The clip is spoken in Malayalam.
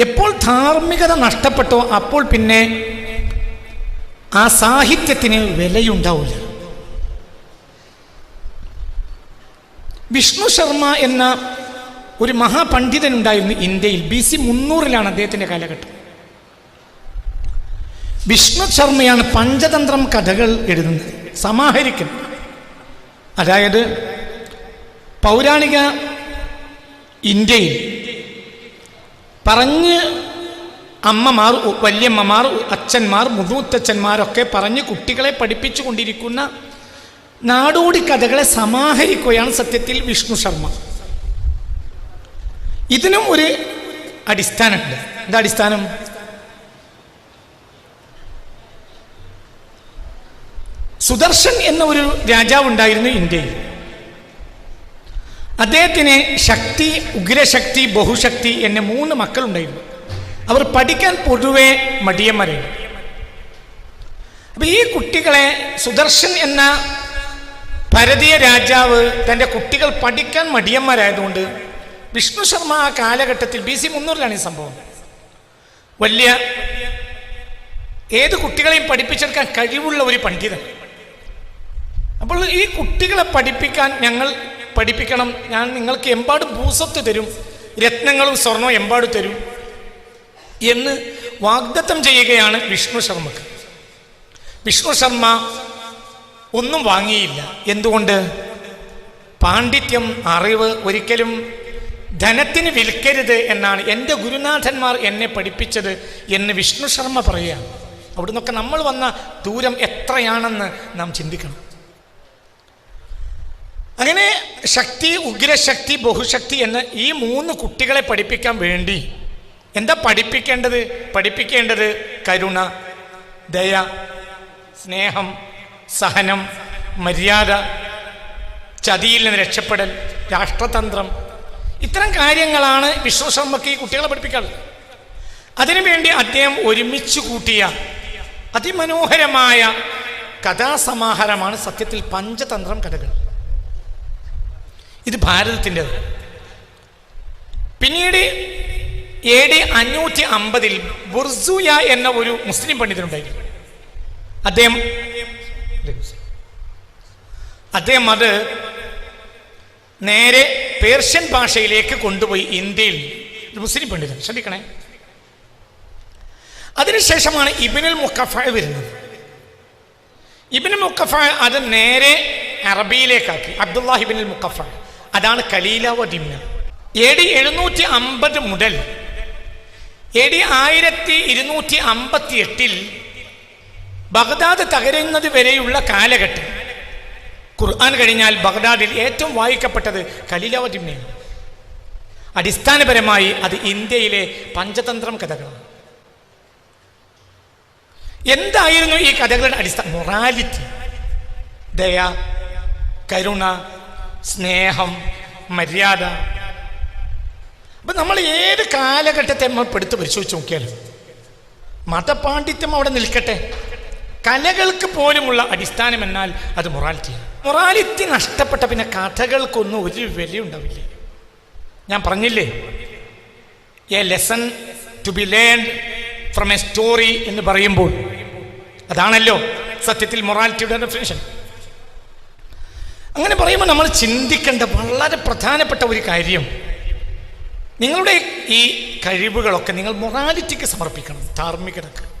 എപ്പോൾ ധാർമ്മികത നഷ്ടപ്പെട്ടോ അപ്പോൾ പിന്നെ ആ സാഹിത്യത്തിന് വിലയുണ്ടാവില്ല. വിഷ്ണു ശർമ്മ എന്ന ഒരു മഹാപണ്ഡിതനുണ്ടായിരുന്നു ഇന്ത്യയിൽ. ബി സി മുന്നൂറിലാണ് അദ്ദേഹത്തിന്റെ കാലഘട്ടം. വിഷ്ണു ശർമ്മയാണ് പഞ്ചതന്ത്രം കഥകൾ എഴുതുന്നത്. സമാഹരിക്കുന്നത് അതായത് പൗരാണിക ഇന്ത്യയിൽ പറഞ്ഞ് അമ്മമാർ വല്യമ്മമാർ അച്ഛന്മാർ മുതൂത്തച്ഛന്മാരൊക്കെ പറഞ്ഞ് കുട്ടികളെ പഠിപ്പിച്ചു കൊണ്ടിരിക്കുന്ന നാടോടി കഥകളെ സമാഹരിക്കുകയാണ് സത്യത്തിൽ വിഷ്ണു ശർമ്മ. ഇതിനും ഒരു അടിസ്ഥാനമുണ്ട്. എന്താ അടിസ്ഥാനം? സുദർശൻ എന്ന ഒരു രാജാവ് ഉണ്ടായിരുന്നു ഇന്ത്യയിൽ. അദ്ദേഹത്തിന് ശക്തി ഉഗ്രശക്തി ബഹുശക്തി എന്ന മൂന്ന് മക്കളുണ്ടായിരുന്നു. അവർ പഠിക്കാൻ പൊതുവെ മടിയന്മാരായിരുന്നു. അപ്പൊ ഈ കുട്ടികളെ സുദർശൻ എന്ന ഭരതീയ രാജാവ് തന്റെ കുട്ടികൾ പഠിക്കാൻ മടിയന്മാരായതുകൊണ്ട് വിഷ്ണു ശർമ്മ ആ കാലഘട്ടത്തിൽ ബി സി മുന്നൂറിലാണ് ഈ സംഭവം. വലിയ ഏത് കുട്ടികളെയും പഠിപ്പിച്ചെടുക്കാൻ കഴിവുള്ള ഒരു പണ്ഡിതൻ. അപ്പോൾ ഈ കുട്ടികളെ പഠിപ്പിക്കാൻ ഞങ്ങൾ പഠിപ്പിക്കണം. ഞാൻ നിങ്ങൾക്ക് എമ്പാട് ഭൂസ്വത്ത് തരും. രത്നങ്ങളും സ്വർണവും എമ്പാട് തരും എന്ന് വാഗ്ദത്തം ചെയ്യുകയാണ് വിഷ്ണു ശർമ്മക്ക്. വിഷ്ണു ശർമ്മ ഒന്നും വാങ്ങിയില്ല. എന്തുകൊണ്ട്? പാണ്ഡിത്യം അറിവ് ഒരിക്കലും ധനത്തിന് വിൽക്കരുത് എന്നാണ് എന്റെ ഗുരുനാഥന്മാർ എന്നെ പഠിപ്പിച്ചത് എന്ന് വിഷ്ണു ശർമ്മ പറയുകയാണ്. അവിടുന്നൊക്കെ നമ്മൾ വന്ന ദൂരം എത്രയാണെന്ന് നാം ചിന്തിക്കണം. അങ്ങനെ ശക്തി ഉഗ്രശക്തി ബഹുശക്തി എന്ന ഈ മൂന്ന് കുട്ടികളെ പഠിപ്പിക്കാൻ വേണ്ടി എന്താ പഠിപ്പിക്കേണ്ടത്? പഠിപ്പിക്കേണ്ടത് കരുണ ദയ സ്നേഹം സഹനം മര്യാദ ചതിയിൽ നിന്ന് രക്ഷപ്പെടൽ രാഷ്ട്രതന്ത്രം. ഇത്തരം കാര്യങ്ങളാണ് വിശ്വശർമ്മക്ക് ഈ കുട്ടികളെ പഠിപ്പിക്കാറുള്ളത് അതിനുവേണ്ടി അദ്ദേഹം ഒരുമിച്ച് കൂട്ടിയ അതിമനോഹരമായ കഥാസമാഹാരമാണ് സത്യത്തിൽ പഞ്ചതന്ത്രം കഥകൾ. ഇത് ഭാരതത്തിന്റെ പിന്നീട് എ ഡി അഞ്ഞൂറ്റി അമ്പതിൽ ബുർസുയ എന്ന ഒരു മുസ്ലിം പണ്ഡിതനുണ്ടായിരുന്നു. അദ്ദേഹം അദ്ദേഹം അത് നേരെ പേർഷ്യൻ ഭാഷയിലേക്ക് കൊണ്ടുപോയി ഇന്ത്യയിൽ. മുസ്ലിം പണ്ഡിതൻ ശ്രദ്ധിക്കണേ. അതിനുശേഷമാണ് ഇബിനുൽ മുക്കഫ വരുന്നത്. ഇബിനുൽ മുക്കഫ അത് നേരെ അറബിയിലേക്കാക്കി. അബ്ദുല്ലാഹിബിനുൽ മുക്കഫ അതാണ് കലീല വദിമ്ന എ ഡി എഴുന്നൂറ്റി അമ്പത് മുതൽ എ ഡി ആയിരത്തി ഇരുന്നൂറ്റി അമ്പത്തി എട്ടിൽ ബഗ്ദാദ് തകരുന്നത് വരെയുള്ള കാലഘട്ടം. ഖുർആൻ കഴിഞ്ഞാൽ ബഗ്ദാദിൽ ഏറ്റവും വായിക്കപ്പെട്ടത് കലീലാവതിമ്നയാണ് അടിസ്ഥാനപരമായി അത് ഇന്ത്യയിലെ പഞ്ചതന്ത്രം കഥകളാണ്. എന്തായിരുന്നു ഈ കഥകളുടെ അടിസ്ഥാന മൊറാലിറ്റി ദയ കരുണ സ്നേഹം മര്യാദ. അപ്പൊ നമ്മൾ ഏത് കാലഘട്ടത്തെ നമ്മൾ പെടുത്ത് പരിശോധിച്ച് നോക്കിയാലും മതപാണ്ഡിത്യം അവിടെ നിൽക്കട്ടെ. കലകൾക്ക് പോലുമുള്ള അടിസ്ഥാനം എന്നാൽ അത് മൊറാലിറ്റിയാണ് മൊറാലിറ്റി നഷ്ടപ്പെട്ട പിന്നെ കഥകൾക്കൊന്നും ഒരു വിലയുണ്ടാവില്ല ഞാൻ പറഞ്ഞില്ലേ? A lesson to be learn from a story എന്ന് പറയുമ്പോൾ അതാണല്ലോ സത്യത്തിൽ മൊറാലിറ്റിയുടെ ഡെഫിനേഷൻ അങ്ങനെ പറയുമ്പോൾ നമ്മൾ ചിന്തിക്കേണ്ട വളരെ പ്രധാനപ്പെട്ട ഒരു കാര്യം. നിങ്ങളുടെ ഈ കഴിവുകളൊക്കെ നിങ്ങൾ മൊറാലിറ്റിക്ക് സമർപ്പിക്കണം ധാർമ്മികതക്ക്.